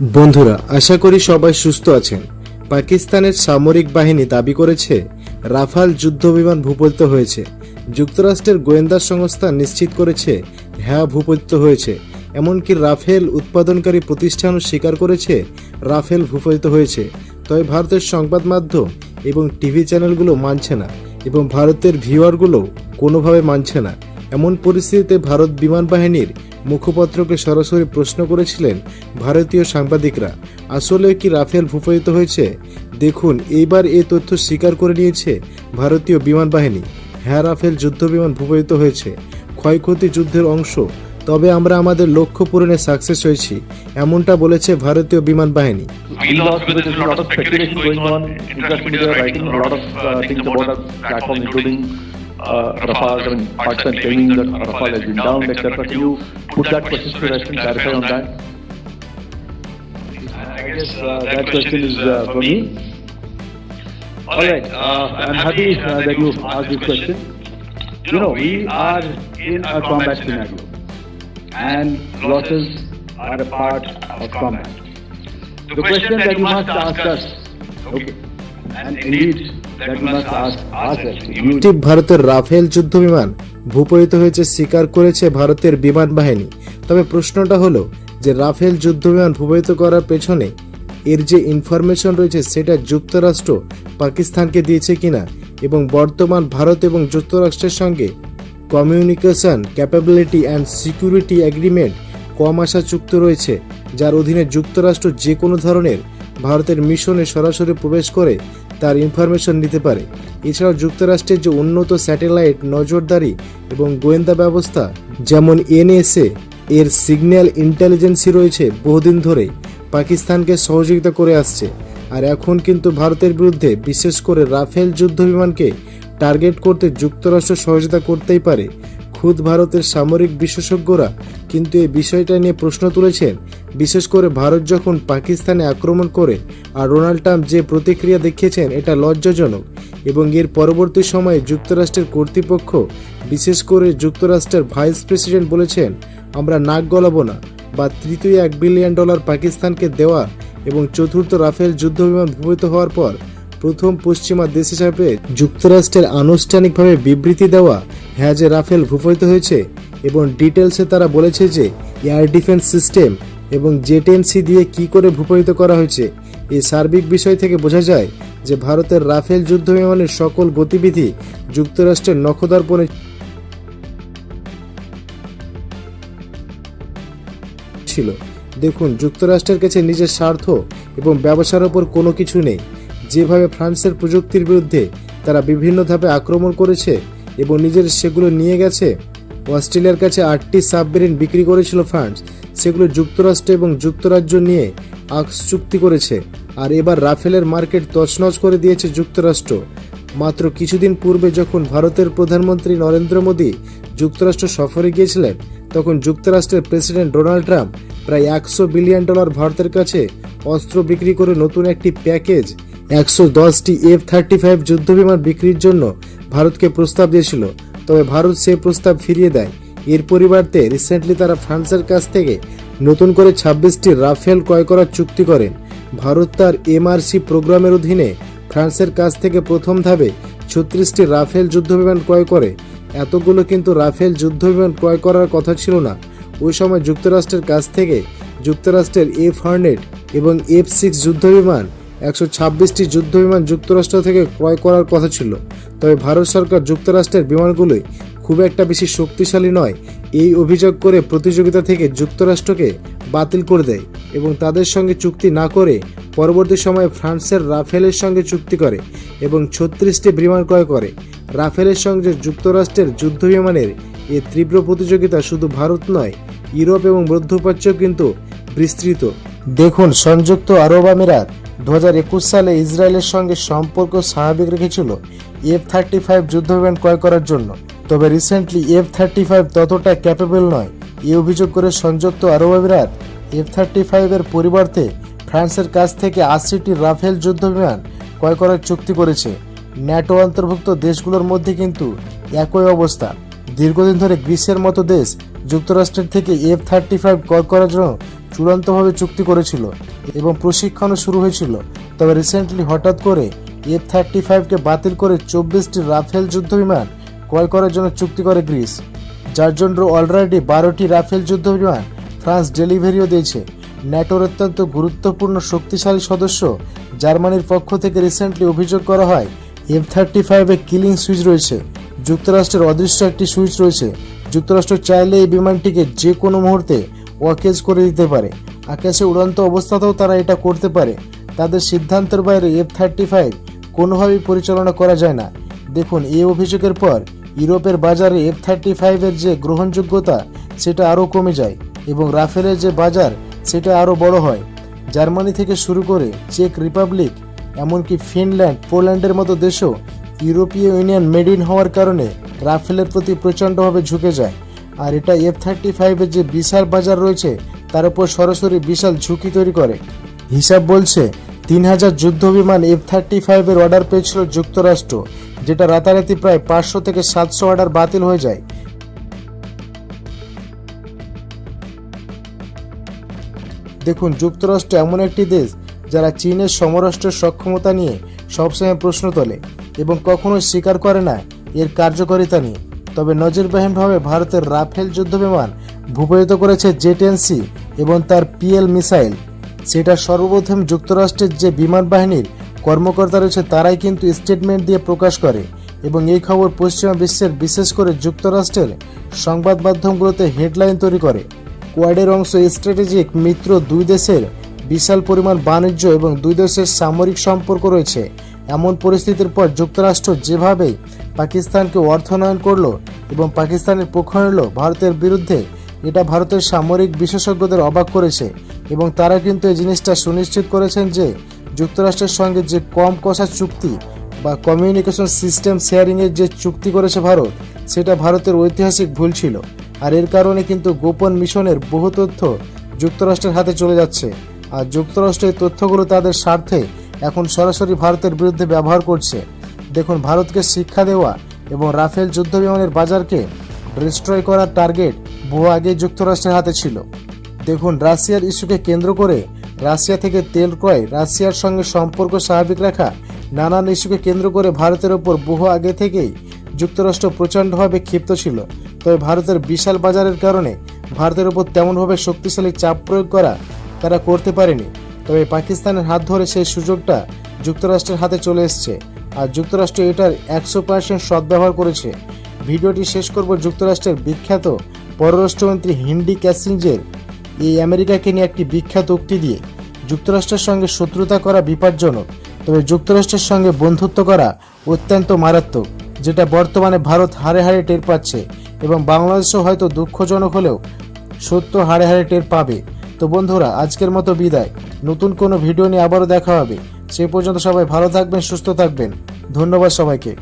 বন্ধুরা, আশা করি সবাই সুস্থ আছেন। পাকিস্তানের সামরিক বাহিনী দাবি করেছে, রাফাল যুদ্ধবিমান ভূপাতিত হয়েছে। যুক্তরাষ্ট্রের গোয়েন্দা সংস্থা নিশ্চিত করেছে হ্যাঁ ভূপাতিত হয়েছে। এমনকি রাফেল উৎপাদনকারী প্রতিষ্ঠানও স্বীকার করেছে, রাফেল ভূপাতিত হয়েছে। তবে ভারতের সংবাদ মাধ্যম এবং টিভি চ্যানেলগুলো মানছে না এবং ভারতের ভিউয়ারগুলো কোনোভাবে মানছে না। এমন পরিস্থিতিতে ভারত বিমান বাহিনীর মুখপাত্রকে সরাসরি প্রশ্ন করেছিলেন ভারতীয় সাংবাদিকরা। আসলে কি রাফেল ভূপাতিত হয়েছে? দেখুন, এইবার এই তথ্য স্বীকার করে নিয়েছে ভারতীয় বিমান বাহিনী। হ্যাঁ রাফেল যুদ্ধ বিমান ভূপাতিত হয়েছে। ক্ষয়ক্ষতি যুদ্ধের অংশ। তবে আমরা আমাদের লক্ষ্য পূরণে সাকসেস হয়েছি, এমনটা বলেছে ভারতীয় বিমান বাহিনী। We lost because there's a lot of speculation going on. International media writing a lot of uh, things about our platform, including uh, Rafale. I mean, Pakistan claiming that Rafale has been down, etc. Can you put that question to rest and clarify on that? I guess uh, that question is uh, for me. All right. Uh, I'm happy uh, that you asked this question. You know, we are in a combat scenario, and losses are a part of combat. The question that you must ask us, okay, একটি ভারতের Rafael যুদ্ধ বিমান ভূপাতিত হয়েছে স্বীকার করেছে ভারতের বিমান বাহিনী। তবে প্রশ্নটা হলো যে রাফেল যুদ্ধ বিমান ভূপাতিত করার পেছনে এর যে ইনফরমেশন রয়েছে সেটা যুক্তরাষ্ট্র পাকিস্তানকে দিয়েছে কিনা এবং বর্তমান ভারত এবং যুক্তরাষ্ট্রের সঙ্গে communication capability and security agreement COMCASA চুক্তি রয়েছে যার অধীনে যুক্তরাষ্ট্র যে কোনো ধরনের ভারতের মিশনে সরাসরি প্রবেশ করে তার ইনফরমেশন নিতে পারে। এছাড়াও যুক্তরাষ্ট্রের যে উন্নত স্যাটেলাইট নজরদারি এবং গোয়েন্দা ব্যবস্থা, যেমন এনএসএ, এর সিগন্যাল ইন্টেলিজেন্সি রয়েছে বহুদিন ধরে পাকিস্তানকে সহযোগিতা করে আসছে। আর এখন কিন্তু ভারতের বিরুদ্ধে বিশেষ করে রাফেল যুদ্ধ বিমানকে টার্গেট করতে যুক্তরাষ্ট্র সহযোগিতা করতেই পারে। খুদ ভারতের সামরিক বিশেষজ্ঞরা কিন্তু এই বিষয়টা নিয়ে প্রশ্ন তুলেছেন বিশেষ করে ভারত যখন পাকিস্তানে আক্রমণ করে আর ডোনাল্ড ট্রাম্প যে প্রতিক্রিয়া দেখিয়েছেন, এটা লজ্জাজনক এবং এর পরবর্তী সময়ে যুক্তরাষ্ট্রের কর্তৃপক্ষ, বিশেষ করে যুক্তরাষ্ট্রের ভাইস প্রেসিডেন্ট বলেছেন, আমরা নাক গলাবো না বা তৃতীয় এক বিলিয়ন ডলার পাকিস্তানকে দেওয়া এবং চতুর্থ রাফেল যুদ্ধবিমান ভূমিত হওয়ার পর প্রথম পশ্চিমা দেশ হিসাবে যুক্তরাষ্ট্রের আনুষ্ঠানিকভাবে বিবৃতি দেওয়া হ্যাঁ যে রাফেল ভূপাতিত হয়েছে এবং ডিটেলসে তারা বলেছে যে এয়ার ডিফেন্স সিস্টেম এবং জেটেনসি দিয়ে কি করে ভূপাতিত করা হয়েছে এই সার্বিক বিষয় থেকে বোঝা যায় যে ভারতের রাফেল যুদ্ধ বিমানের সকল গতিবিধি যুক্তরাষ্ট্রের নখদর্পণে ছিল। দেখুন, যুক্তরাষ্ট্রের কাছে নিজের স্বার্থ এবং ব্যবসার ওপর কোনো কিছু নেই। যেভাবে ফ্রান্সের প্রযুক্তির বিরুদ্ধে তারা বিভিন্ন ধাপে আক্রমণ করেছে এবং নিজের সেগুলো নিয়ে গেছে, অস্ট্রেলিয়ার কাছে আটটি সাবমেরিন বিক্রি করেছিল ফ্রান্স। সেগুলো যুক্তরাষ্ট্র এবং যুক্তরাজ্য নিয়ে আক্স চুক্তি করেছে। আর এবার রাফেলের মার্কেট তছনছ করে দিয়েছে যুক্তরাষ্ট্র। মাত্র কিছুদিন পূর্বে যখন ভারতের প্রধানমন্ত্রী নরেন্দ্র মোদী যুক্তরাষ্ট্র সফরে গিয়েছিলেন, তখন যুক্তরাষ্ট্রের প্রেসিডেন্ট ডোনাল্ড ট্রাম্প প্রায় একশো বিলিয়ন ডলার ভারতের কাছে অস্ত্র বিক্রি করে নতুন একটি প্যাকেজ, একশো দশটি এফ থার্টি ফাইভ যুদ্ধবিমান বিক্রির জন্য ভারতকে প্রস্তাব দিয়েছিল। তবে ভারত সেই প্রস্তাব ফিরিয়ে দেয়। এর পরিবর্তে রিসেন্টলি তারা ফ্রান্সের কাছ থেকে নতুন করে ছাব্বিশটি রাফেল ক্রয় করার চুক্তি করেন। ভারত তার এমআরসি প্রোগ্রামের অধীনে ফ্রান্সের কাছ থেকে প্রথম ধাপে ছত্রিশটি রাফেল যুদ্ধবিমান ক্রয় করে। এতগুলো কিন্তু রাফেল যুদ্ধবিমান ক্রয় করার কথা ছিল না। ওই সময় যুক্তরাষ্ট্রের কাছ থেকে যুক্তরাষ্ট্রের এফ হান্ড্রেড এবং এফ সিক্স যুদ্ধবিমান, একশো ছাব্বিশটি যুদ্ধবিমান যুক্তরাষ্ট্র থেকে ক্রয় করার কথা ছিল। তবে ভারত সরকার যুক্তরাষ্ট্রের বিমানগুলোই খুব একটা বেশি শক্তিশালী নয়। এই অভিযোগ করে প্রতিযোগিতা থেকে যুক্তরাষ্ট্রকে বাতিল করে দেয় এবং তাদের সঙ্গে চুক্তি না করে পরবর্তী সময়ে ফ্রান্সের রাফেলের সঙ্গে চুক্তি করে এবং ছত্রিশটি বিমান ক্রয় করে। রাফেলের সঙ্গে যুক্তরাষ্ট্রের যুদ্ধ বিমানের এই তীব্র প্রতিযোগিতা শুধু ভারত নয়, ইউরোপ এবং মধ্যপ্রাচ্য কিন্তু বিস্তৃত। দেখুন, সংযুক্ত আরব আমিরাত দু হাজার একুশ সালে ইসরায়েলের সঙ্গে সম্পর্ক স্বাভাবিক রেখেছিল এফ থার্টি ফাইভ যুদ্ধবিমান ক্রয় করার জন্য। তবে রিসেন্টলি এফ থার্টি ফাইভ ততটা ক্যাপেবল নয়। এই অভিযোগ করে সংযুক্ত আরব আমিরাত এফ থার্টি ফাইভের পরিবর্তে ফ্রান্সের কাছ থেকে আশিটি রাফেল যুদ্ধবিমান ক্রয় করার চুক্তি করেছে। ন্যাটো অন্তর্ভুক্ত দেশগুলোর মধ্যে কিন্তু একই অবস্থা। দীর্ঘদিন ধরে গ্রিসের মতো দেশ যুক্তরাষ্ট্রের থেকে এফ থার্টি ফাইভ ক্রয় করার জন্য চূড়ান্তভাবে চুক্তি করেছিল এবং প্রশিক্ষণও শুরু হয়েছিল। তবে রিসেন্টলি হঠাৎ করে এফ থার্টি ফাইভকে বাতিল করে চব্বিশটি রাফেল যুদ্ধবিমান ক্রয় করার জন্য চুক্তি করে গ্রিস, যার জন্য অলরেডি বারোটি রাফেল যুদ্ধ বিমান ফ্রান্স ডেলিভারিও দিয়েছে। ন্যাটোর অত্যন্ত গুরুত্বপূর্ণ শক্তিশালী সদস্য জার্মানির পক্ষ থেকে রিসেন্টলি অভিযোগ করা হয়, এফ থার্টি ফাইভে কিলিং সুইচ রয়েছে। যুক্তরাষ্ট্রের অদৃশ্য একটি সুইচ রয়েছে। যুক্তরাষ্ট্র চাইলে এই বিমানটিকে যে কোনো মুহূর্তে ওয়াকেজ করে দিতে পারে। আকাশে উড়ন্ত অবস্থাতেও তারা এটা করতে পারে। তাদের সিদ্ধান্তের বাইরে এফ থার্টি ফাইভ কোনোভাবেই পরিচালনা করা যায় না। দেখুন, এই অভিযোগের পর ইউরোপের বাজারে এফ থার্টি ফাইভের যে গ্রহণযোগ্যতা, সেটা আরও কমে যায় এবং রাফেলের যে বাজার, সেটা আরও বড় হয়। জার্মানি থেকে শুরু করে চেক রিপাবলিক, এমনকি ফিনল্যান্ড, পোল্যান্ডের মতো দেশও ইউরোপীয় ইউনিয়ন মেড ইন হওয়ার কারণে রাফেলের প্রতি প্রচণ্ডভাবে ঝুঁকে যায়। আর এটা এফ থার্টি ফাইভের যে বিশাল বাজার রয়েছে, তার উপর সরাসরি বিশাল ঝুঁকি তৈরি করে। হিসাব বলছে, তিন হাজার যুদ্ধ বিমান এফ থার্টি ফাইভের অর্ডার পেয়েছিল যুক্তরাষ্ট্র। যেটা রাতারাতি প্রায় পাঁচশো থেকে সাতশো অর্ডার বাতিল হয়ে যায়। দেখুন, যুক্তরাষ্ট্র এমন একটি দেশ যারা চীনের সমরাষ্ট্রের সক্ষমতা নিয়ে সবসময় প্রশ্ন তোলে এবং কখনো স্বীকার করে না এর কার্যকারিতা নিয়ে। তবে নজিরবিহীনভাবে ভারতের রাফেল যুদ্ধবিমান ভূপায়িত করেছে জেটেন্সি এবং তার পিএল মিসাইল। সেটা সর্বপ্রথম যুক্তরাষ্ট্রের যে বিমান বাহিনীর কর্মকর্তা রয়েছে, তারাই কিন্তু স্টেটমেন্ট দিয়ে প্রকাশ করে। এবং এই খবর পশ্চিমা বিশ্বের, বিশেষ করে যুক্তরাষ্ট্রের সংবাদ মাধ্যমগুলোতে হেডলাইন তৈরি করে। কোয়াডের অংশ স্ট্র্যাটেজিক মিত্র দুই দেশের বিশাল পরিমাণ বাণিজ্য এবং দুই দেশের সামরিক সম্পর্ক রয়েছে। এমন পরিস্থিতির পর যুক্তরাষ্ট্র যেভাবে পাকিস্তানকে অর্থনয়ন করল এবং পাকিস্তানের পক্ষ নিল ভারতের বিরুদ্ধে, এটা ভারতের সামরিক বিশেষজ্ঞদের অবাক করেছে। এবং তারা কিন্তু এই জিনিসটা সুনিশ্চিত করেছেন যে যুক্তরাষ্ট্রের সঙ্গে যে কম কষা চুক্তি বা কমিউনিকেশন সিস্টেম শেয়ারিংয়ের যে চুক্তি করেছে ভারত, সেটা ভারতের ঐতিহাসিক ভুল ছিল। আর এর কারণে কিন্তু গোপন মিশনের বহু তথ্য যুক্তরাষ্ট্রের হাতে চলে যাচ্ছে। আর যুক্তরাষ্ট্রের তথ্যগুলো তাদের স্বার্থে এখন সরাসরি ভারতের বিরুদ্ধে ব্যবহার করছে। দেখুন, ভারতকে শিক্ষা দেওয়া এবং রাফেল যুদ্ধ বিমানের বাজারকে ডিস্ট্রয় করার টার্গেট বহু আগে যুক্তরাষ্ট্রের হাতে ছিল। দেখুন, রাশিয়ার ইস্যুকে কেন্দ্র করে রাশিয়া থেকে তেল ক্রয়, রাশিয়ার সঙ্গে সম্পর্ক স্বাভাবিক রাখা, নানান ইস্যুকে কেন্দ্র করে ভারতের ওপর বহু আগে থেকেই যুক্তরাষ্ট্র প্রচণ্ডভাবে ক্ষিপ্ত ছিল। তবে ভারতের বিশাল বাজারের কারণে ভারতের ওপর তেমনভাবে শক্তিশালী চাপ প্রয়োগ করা তারা করতে পারেনি। তবে পাকিস্তানের হাত ধরে সেই সুযোগটা যুক্তরাষ্ট্রের হাতে চলে এসছে আর যুক্তরাষ্ট্র এটার একশো পার্সেন্ট সদ্ব্যবহার করেছে। ভিডিওটি শেষ করব যুক্তরাষ্ট্রের বিখ্যাত পররাষ্ট্রমন্ত্রী হিন্ডি ক্যাসিঞ্জের এই আমেরিকাকে নিয়ে একটি বিখ্যাত উক্তি দিয়ে যুক্তরাষ্ট্রের সঙ্গে শত্রুতা করা বিপজ্জনক, তবে যুক্তরাষ্ট্রের সঙ্গে বন্ধুত্ব করা অত্যন্ত মারাত্মক, যেটা বর্তমানে ভারত হারে হারে টের পাচ্ছে এবং বাংলাদেশও হয়তো দুঃখজনক হলেও সত্য হারে হারে টের পাবে। তো বন্ধুরা, আজকের মতো বিদায়। নতুন কোনো ভিডিও নিয়ে আবারও দেখা হবে। সেই পর্যন্ত সবাই ভালো থাকবেন, সুস্থ থাকবেন। ধন্যবাদ সবাইকে।